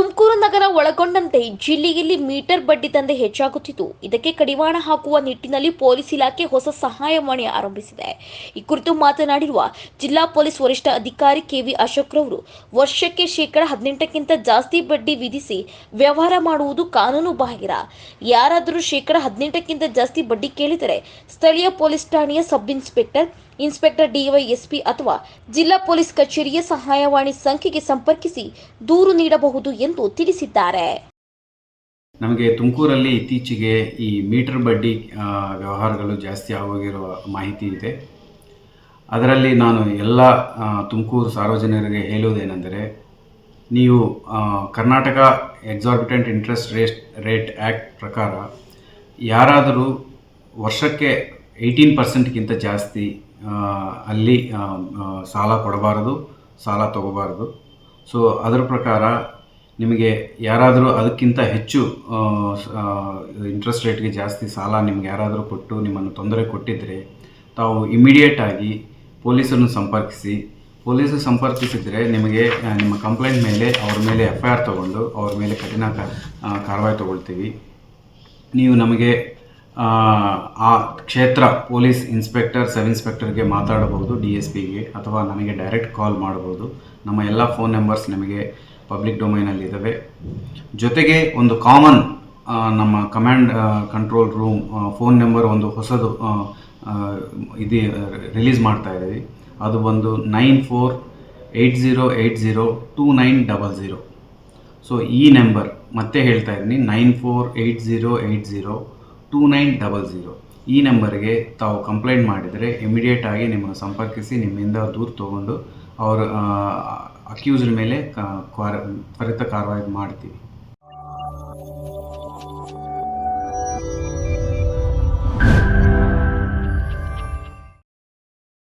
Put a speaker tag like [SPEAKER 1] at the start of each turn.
[SPEAKER 1] Unuttum Tumakuru ನಗರ ಒಳಗೊಂಡಂತೆ ಜಿಲ್ಲೆಯಲ್ಲಿ metre ಬಡ್ಡಿ ದಂಧೆ ಹೆಚ್ಚಾಗುತ್ತಿದ್ದು, ಇದಕ್ಕೆ ಕಡಿವಾಣ ಹಾಕುವ ನಿಟ್ಟಿನಲ್ಲಿ ಪೊಲೀಸ್ ಇಲಾಖೆ ಹೊಸ ಸಹಾಯವಾಣಿ ಆರಂಭಿಸಿದೆ. ಈ ಕುರಿತು ಮಾತನಾಡಿರುವ ಜಿಲ್ಲಾ ಪೊಲೀಸ್ ವರಿಷ್ಠ ಅಧಿಕಾರಿ ಕೆವಿ ಅಶೋಕ್ ರವರು, ವರ್ಷಕ್ಕೆ ಶೇಕಡ ಹದಿನೆಂಟಕ್ಕಿಂತ ಜಾಸ್ತಿ ಬಡ್ಡಿ ವಿಧಿಸಿ ವ್ಯವಹಾರ ಮಾಡುವುದು ಕಾನೂನು ಬಾಹಿರ. ಯಾರಾದರೂ ಶೇಕಡ ಹದಿನೆಂಟಕ್ಕಿಂತ ಜಾಸ್ತಿ ಬಡ್ಡಿ ಕೇಳಿದರೆ ಸ್ಥಳೀಯ ಪೊಲೀಸ್ ಠಾಣೆಯ ಸಬ್ ಇನ್ಸ್ಪೆಕ್ಟರ್ ಇನ್ಸ್ಪೆಕ್ಟರ್ ಡಿವೈಎಸ್ಪಿ ಅಥವಾ ಜಿಲ್ಲಾ ಪೊಲೀಸ್ ಕಚೇರಿಯ ಸಹಾಯವಾಣಿ ಸಂಖ್ಯೆಗೆ ಸಂಪರ್ಕಿಸಿ ದೂರು ನೀಡಬಹುದು ಎಂದು ತಿಳಿಸಿದ್ದಾರೆ.
[SPEAKER 2] ನಮಗೆ ತುಮಕೂರಲ್ಲಿ ಇತ್ತೀಚೆಗೆ ಈ ಮೀಟರ್ ಬಡ್ಡಿ ವ್ಯವಹಾರಗಳು ಜಾಸ್ತಿ ಆಗೋಗಿರುವ ಮಾಹಿತಿ ಇದೆ. ಅದರಲ್ಲಿ ನಾನು ಎಲ್ಲ ತುಮಕೂರು ಸಾರ್ವಜನಿಕರಿಗೆ ಹೇಳುವುದೇನೆಂದರೆ, ನೀವು Karnataka exorbitant interest rate rate act ಪ್ರಕಾರ ಯಾರಾದರೂ ವರ್ಷಕ್ಕೆ ಏಯ್ಟೀನ್ ಪರ್ಸೆಂಟ್ಗಿಂತ ಜಾಸ್ತಿ ಅಲ್ಲಿ ಸಾಲ ಕೊಡಬಾರದು, ಸಾಲ ತಗೋಬಾರದು. ಸೊ, ಅದರ ಪ್ರಕಾರ ನಿಮಗೆ ಯಾರಾದರೂ ಅದಕ್ಕಿಂತ ಹೆಚ್ಚು ಇಂಟ್ರೆಸ್ಟ್ ರೇಟ್ಗೆ ಜಾಸ್ತಿ ಸಾಲ ನಿಮ್ಗೆ ಯಾರಾದರೂ ಕೊಟ್ಟು ನಿಮ್ಮನ್ನು ತೊಂದರೆ ಕೊಟ್ಟಿದ್ದರೆ ತಾವು ಇಮಿಡಿಯೇಟ್ ಆಗಿ ಪೊಲೀಸರನ್ನು ಸಂಪರ್ಕಿಸಿ ಪೊಲೀಸರು ಸಂಪರ್ಕಿಸಿದರೆ ನಿಮಗೆ ನಿಮ್ಮ ಕಂಪ್ಲೇಂಟ್ ಮೇಲೆ ಅವ್ರ ಮೇಲೆ ಎಫ್ ಐ ಆರ್ ತೊಗೊಂಡು ಅವ್ರ ಮೇಲೆ ಕಠಿಣ ಕಾರ್ಯವಾಯಿ ತಗೊಳ್ತೀವಿ. ನೀವು ನಮಗೆ ಆ, ಆ ಕ್ಷೇತ್ರ ಪೊಲೀಸ್ ಇನ್ಸ್ಪೆಕ್ಟರ್ ಸಬ್ ಇನ್ಸ್ಪೆಕ್ಟರ್ಗೆ ಮಾತಾಡಬಹುದು ಡಿ ಎಸ್ ಪಿಗೆ ಅಥವಾ ನನಗೆ ಡೈರೆಕ್ಟ್ ಕಾಲ್ ಮಾಡಬಹುದು. ನಮ್ಮ ಎಲ್ಲ ಫೋನ್ ನಂಬರ್ಸ್ ನಿಮಗೆ ಪಬ್ಲಿಕ್ ಡೊಮೈನಲ್ಲಿ ಇದ್ದಾವೆ. ಜೊತೆಗೆ ಒಂದು ಕಾಮನ್ ನಮ್ಮ command control room phone number ಒಂದು ಹೊಸದು ಇದು ರಿಲೀಸ್ ಮಾಡ್ತಾ ಇದ್ದೀವಿ. ಅದು ಬಂದು nine four eight zero eight zero two nine double zero so ಈ ನಂಬರ್ ಮತ್ತೆ ಹೇಳ್ತಾ ಇದ್ದೀನಿ nine four eight zero eight zero two nine double zero ಈ ನಂಬರ್ಗೆ ತಾವು ಕಂಪ್ಲೇಂಟ್ ಮಾಡಿದರೆ ಇಮಿಡಿಯೇಟ್ ಆಗಿ ನಿಮ್ಮನ್ನು ಸಂಪರ್ಕಿಸಿ, ನಿಮ್ಮಿಂದ ದೂರು ತೊಗೊಂಡು ಅವರು ಅಕ್ಯೂಸ್ಡ್ ಮೇಲೆ ತ್ವರಿತ ಕಾರ್ವಾಯಿ ಮಾಡ್ತೀವಿ.